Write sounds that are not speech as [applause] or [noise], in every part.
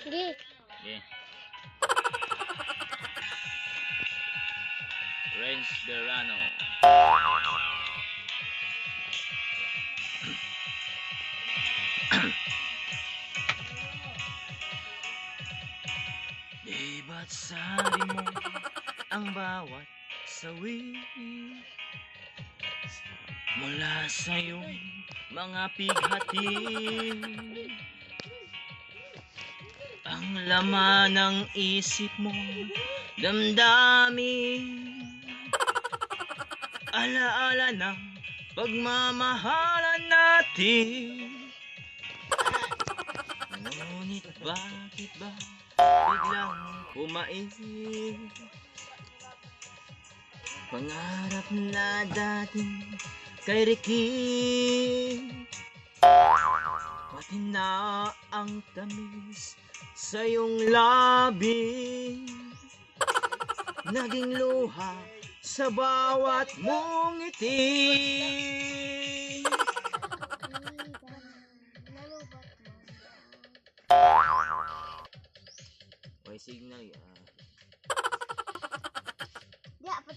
Sige. Sige. Range Derano. Di ba't sabi mo ang bawat sawi mula sa iyong mga pighati? Ang laman ng isip mo damdamin. Alaala ng pagmamahalan natin. Ngunit bakit ba biglang pumain pangarap na dating kay Ricky Pati na ang tamis sa iyong labi Naging luha sa bawat mong ngiti. May signal ya. Di, apat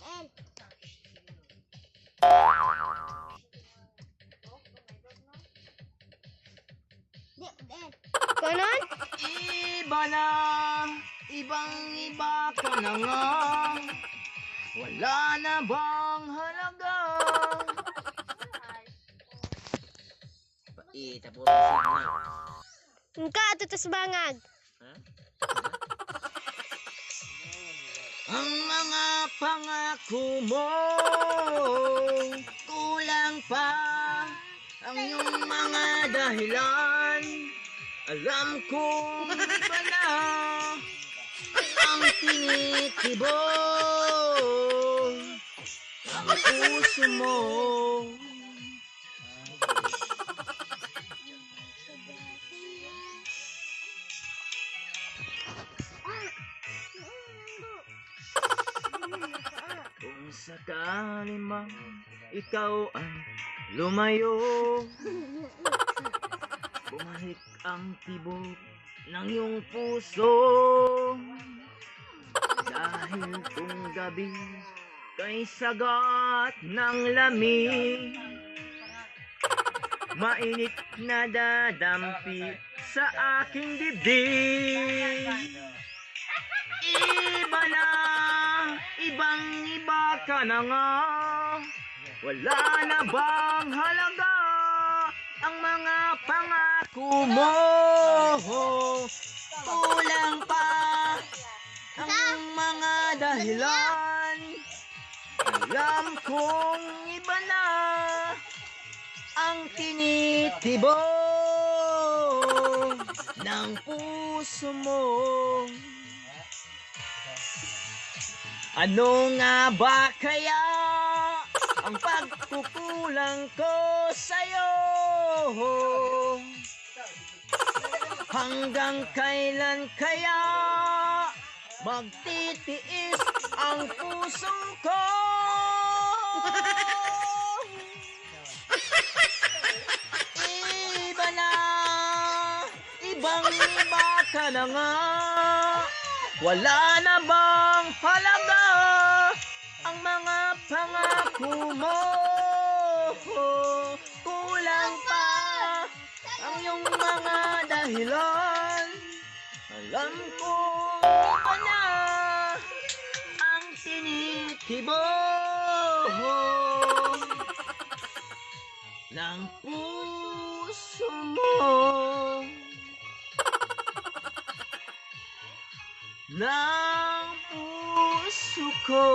Ganon? Iba na, ibang iba ka na nga Wala na bang halaga? Paita po sa signal. Engka, tutos bangag. Ha? Ang mga pangako mo Kulang pa Ang iyong mga dahilan Alam kong na Ang [laughs] tinitibo Ang puso mo. Kung sakali mang ikaw ay lumayo Bumalik ang tibok ng iyong puso. Dahil kung gabi kay sagat ng lamig Mainit na dadampi sa aking dibdib. Iba na, ibang iba ka na nga. Wala na bang halaga ang mga pangako mo Kulang pa ang mga dahilan. Alam kong iba na ang tinitibo ng puso mo. Ano nga ba kaya ang pagkukulang ko sa'yo? Hanggang kailan kaya magtitiis ang puso ko? Iba na, ibang iba ka na nga Wala na bang halaga ang mga pangako mo? Kulang pa ang iyong mga dahilan. Alam ko pa na ang tinitibo ng puso mo. Ng puso ko.